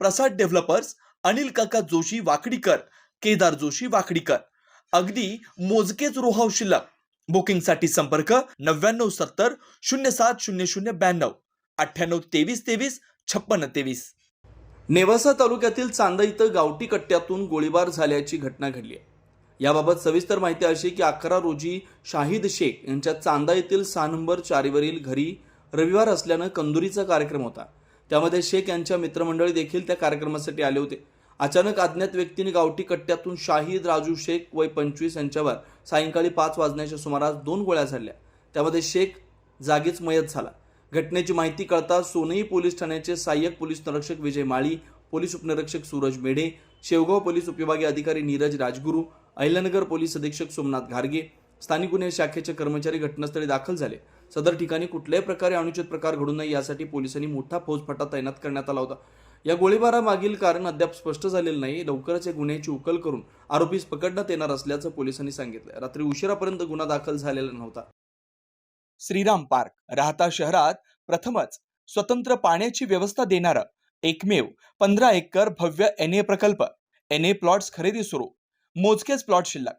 प्रसाद developers Anil काका जोशी वाकडीकर केदार जोशी वाकडीकर. अगदी मोजकेच रोहाव शिल्लक. बुकिंगसाठी संपर्क नव्याण्णव सत्तर शून्य सात शून्य शून्य ब्याण्णव. अठ्ठ्याण्णव तेवीस तेवीस छप्पन्न तेवीस. नेवासा तालुक्यातील चांदा इथं गावठी कट्ट्यातून गोळीबार झाल्याची घटना घडली आहे. याबाबत सविस्तर माहिती अशी की अकरा रोजी शाहिद शेख यांच्या चांदा येथील सहा नंबर चारीवरील घरी रविवार असल्यानं कंदुरीचा कार्यक्रम होता. त्यामध्ये शेख यांच्या मित्रमंडळी देखील त्या कार्यक्रमासाठी आले होते. अचानक अज्ञात व्यक्तीने गावठी कट्ट्यातून शाहिद राजू शेख वय पंचवीस यांच्यावर सायंकाळी पाच वाजण्याच्या सुमारास दोन गोळ्या झाडल्या. त्यामध्ये शेख जागीच मयत झाला. घटनेची माहिती कळता सोनई पोलीस ठाण्याचे सहाय्यक पोलीस निरीक्षक विजय माळी पोलीस उपनिरीक्षक सूरज मेढे शेवगाव पोलीस उपविभागीय अधिकारी नीरज राजगुरू अहिल्यानगर पोलीस अधीक्षक सोमनाथ घारगे स्थानिक गुन्हे शाखेचे कर्मचारी घटनास्थळी दाखल झाले. सदर ठिकाणी कुठल्याही प्रकारे अनुचित प्रकार घडू नये यासाठी पोलिसांनी मोठा फौजफाटा तैनात करण्यात आला होता. या गोळीबारामागील कारण अद्याप स्पष्ट झालेलं नाही. लवकरच या गुन्ह्याची उकल करून आरोपीस पकडण्यात येणार असल्याचं पोलिसांनी सांगितलं रात्री उशिरापर्यंत गुन्हा दाखल झालेला नव्हता. श्रीराम पार्क राहता शहरात प्रथमच स्वतंत्र पाण्याची व्यवस्था देणारं एकमेव पंधरा एकर भव्य एन ए प्रकल्प. एन ए प्लॉट्स खरेदी सुरू. मोजकेच प्लॉट शिल्लक.